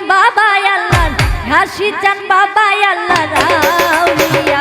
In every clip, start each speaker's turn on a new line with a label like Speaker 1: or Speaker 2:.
Speaker 1: চান বাবা আল্লাহ ঘাসি চান বাবা আল্লাহ রাউলিয়া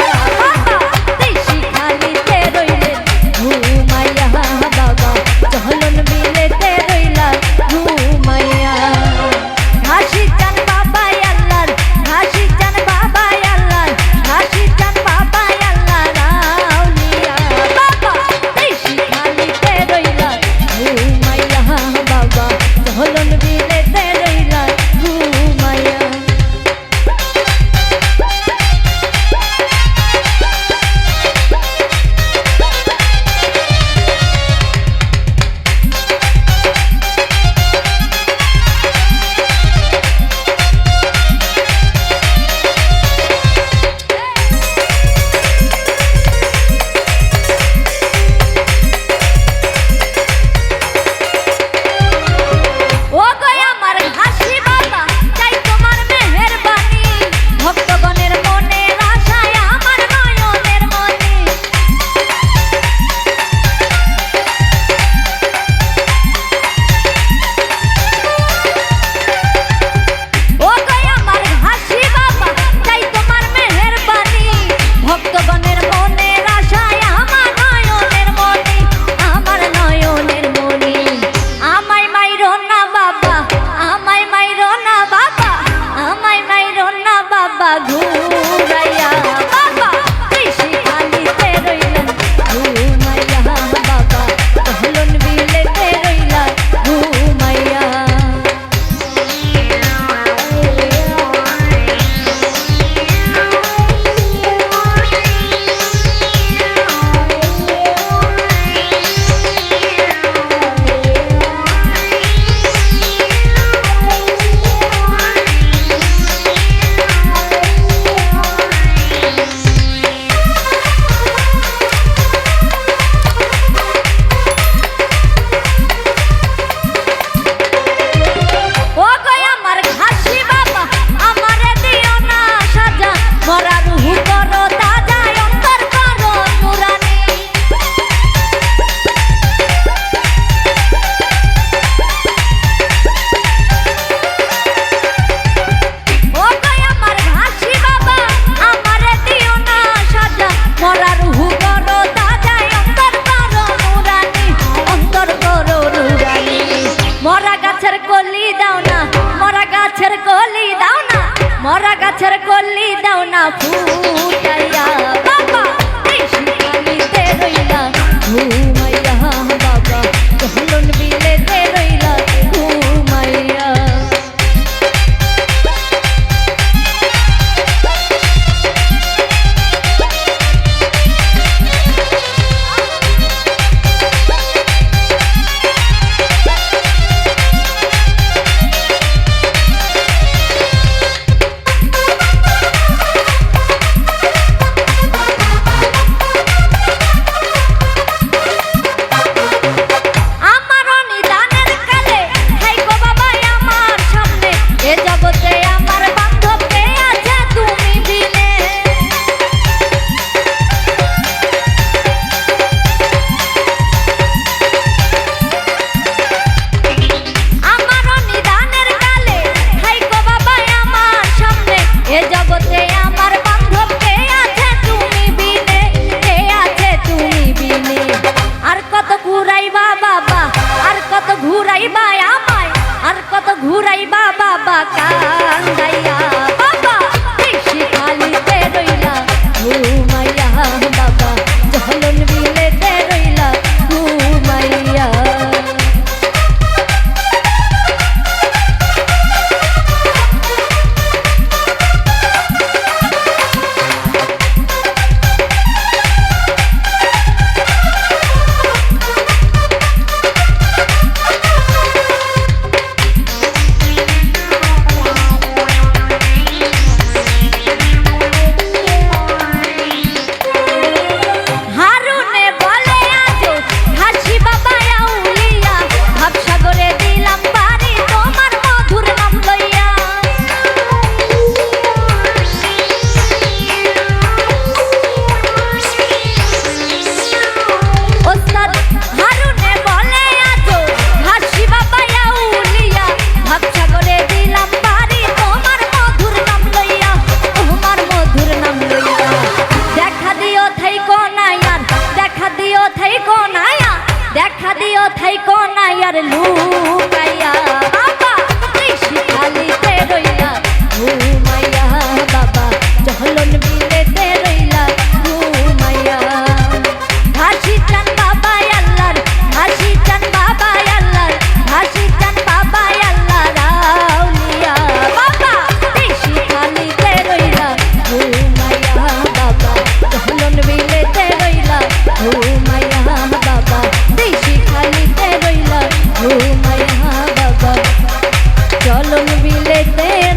Speaker 1: মরা গাছের কল্লি দাও না ফুটাইয়া। বাবা আমি রইলাম। বাঁকা থাইকো না আর লুকাইয়া கேட்டே